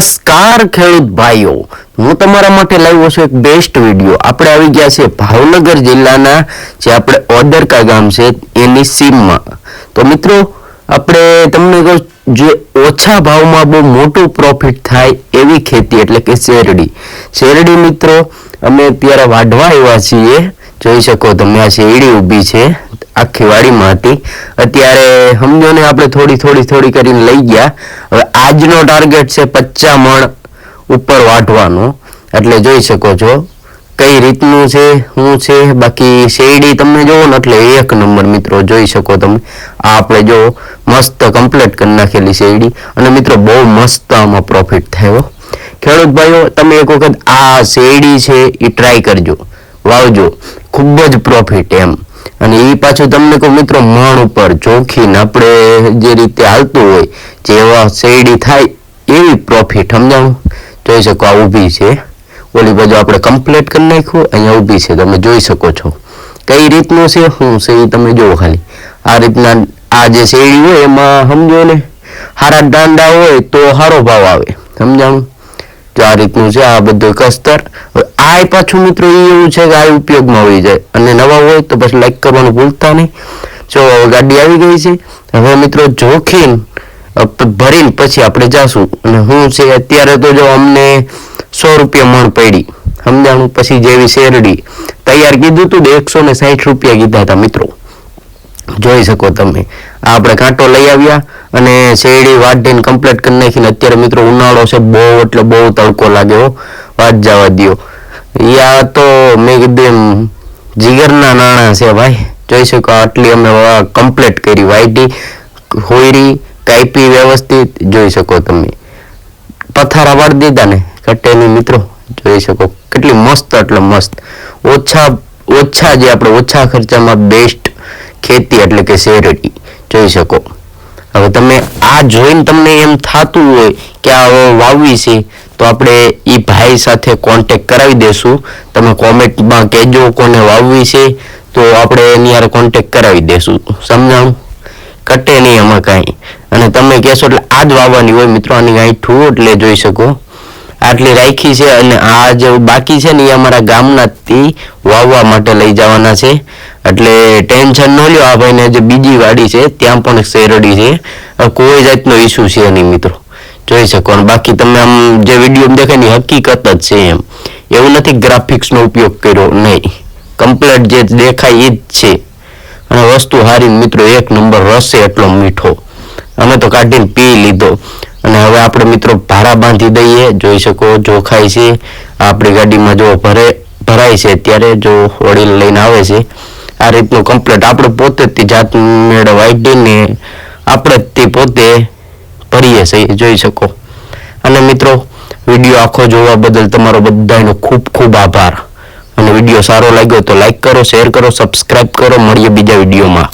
નમસ્કાર ખેડૂત ભાઈઓ. હું તમારા માટે લાવ્યો છું એક બેસ્ટ વીડિયો આપણે આવી ગયા છે ભાવનગર જિલ્લાના, જે આપણે ઓદરકા ગામ છે, એની સીમમાં. તો મિત્રો, આપણે તમને કહું જે ઓછા ભાવમાં બહુ મોટું પ્રોફિટ થાય એવી ખેતી, એટલે કે શેરડી. શેરડી મિત્રો, અમે અત્યારે વાઢવા આવ્યા છીએ. જોઈ શકો તમે, આ શેરડી ઊભી છે, આખી વાડીમાં હતી. અત્યારે સમજો ને આપણે થોડી થોડી થોડી કરીને લઈ ગયા. હવે આજનો ટાર્ગેટ છે પચ્ચા મણ ઉપર વાટવાનો એટલે જોઈ શકો છો કઈ રીતનું છે, શું છે. બાકી શેરડી તમે જોવો ને એટલે એક નંબર મિત્રો, જોઈ શકો તમે. આ આપણે જો મસ્ત કમ્પ્લીટ કરી નાખેલી શેરડી. અને મિત્રો, બહુ મસ્ત આમાં પ્રોફિટ થયો ખેડૂત ભાઈઓ, તમે એક વખત આ શેરડી છે એ ટ્રાય કરજો. વાવજો. ખૂબ જ પ્રોફિટ એમ. અને એ પાછું તમને કહું મિત્રો, મણ ઉપર જોખીને આપણે જે રીતે હાલતું હોય જેવા શેરડી થાય, એવી પ્રોફિટ સમજાવું જોઈ શકો, આ ઊભી છે. ઓલી બાજુ આપણે કમ્પ્લીટ કરી નાખ્યું, અહીંયા ઊભી છે. તમે જોઈ શકો છો. કઈ રીતનું છે, શું છે એ તમે જોવો ખાલી. આ રીતના આ જે શેરડી હોય, એમાં સમજો ને સારા દાંડા હોય તો સારો ભાવ આવે. સમજાણું? જો આ રીતનું છે, આ બધું કસ્તર આ પાછું મિત્રો એ એવું છે કે આ ઉપયોગમાં હોય જાય. અને નવા હોય તો પછી લાઈક કરવાનું ભૂલતા નહીં. જો ગાડી આવી ગઈ છે, હવે મિત્રો જોખીન ભરીને પછી આપણે જાશું. અને હું છે અત્યારે તો જો અમને સો રૂપિયા મણ પડી. સમજાણું? પછી જેવી શેરડી. તૈયાર કીધું હતું એકસો ને સાહીઠ રૂપિયા કીધા હતા મિત્રો. જોઈ શકો તમે. આ આપણે કાંટો લઈ આવ્યા. અને શેરડી વાટીને કમ્પ્લીટ કરી નાખીને અત્યારે મિત્રો ઉનાળો છે, બહુ એટલે બહુ તડકો લાગ્યો વાત જવા દ્યો. યા તો મેં કીધું એમ, જીગરના નાણાં છે ભાઈ. જોઈ શકો આટલી અમે કમ્પ્લીટ કરી વાઈટી હોયરી કાપી વ્યવસ્થિત જોઈ શકો તમે. પથારા વાળી દીધા ને કટેની મિત્રો, જોઈ શકો. કેટલી મસ્ત એટલે મસ્ત. ઓછા ઓછા જે આપણે ઓછા ખર્ચામાં બેસ્ટ ખેતી એટલે કે શેરડી, જોઈ શકો. હવે તમે આ જોઈને તમને એમ થતું હોય કે આ વાવવી છે, તો આપણે એ ભાઈ સાથે કોન્ટેક કરાવી દેશું. તમે કોમેન્ટમાં કહેજો કોને વાવવી છે, તો આપણે એની યાર કોન્ટેક કરાવી દેશું. સમજાવું કટે નહીં એમાં કાંઈ. અને તમે કહેશો એટલે આ જ વાવવાની હોય મિત્રો, આની કાંઈ ઠું એટલે જોઈ શકો. આટલી રાખી છે અને આ જે બાકી છે ને એ અમારા ગામનાથી વાવવા માટે લઈ જવાના છે. એટલે ટેન્શન ન લ્યો, આ ભાઈને જે બીજી વાડી છે, ત્યાં પણ શેરડી છે. કોઈ જાતનો ઇસ્યુ છે નહીં મિત્રો. જોઈ શકો. અને બાકી તમે આમ જે વીડિયો દેખાય ને હકીકત જ છે એમ. એવું નથી ગ્રાફિક્સનો ઉપયોગ કર્યો નહીં. કમ્પ્લેટ જે દેખાય એ જ છે. અને વસ્તુ હારી મિત્રો એક નંબર રસ એટલો મીઠો. અમે તો કાઢીને પી લીધો. અને હવે આપણે મિત્રો ભારા બાંધી દઈએ. જોઈ શકો, જોખાય છે. આપણી ગાડીમાં જો ભરે, ભરાય છે અત્યારે, જો વડીલ લઈને આવે છે. આ રીતનું કમ્પ્લીટ આપણે પોતે જાત મેળવાઈને આપણે જ તે પોતે ભરીએ છીએ જોઈ શકો. અને મિત્રો, વીડિયો આખો જોવા બદલ તમારો બધાનો ખૂબ ખૂબ આભાર. અને વીડિયો સારો લાગ્યો તો લાઈક કરો, શેર કરો, સબસ્ક્રાઇબ કરો. મળીએ બીજા વિડીયોમાં.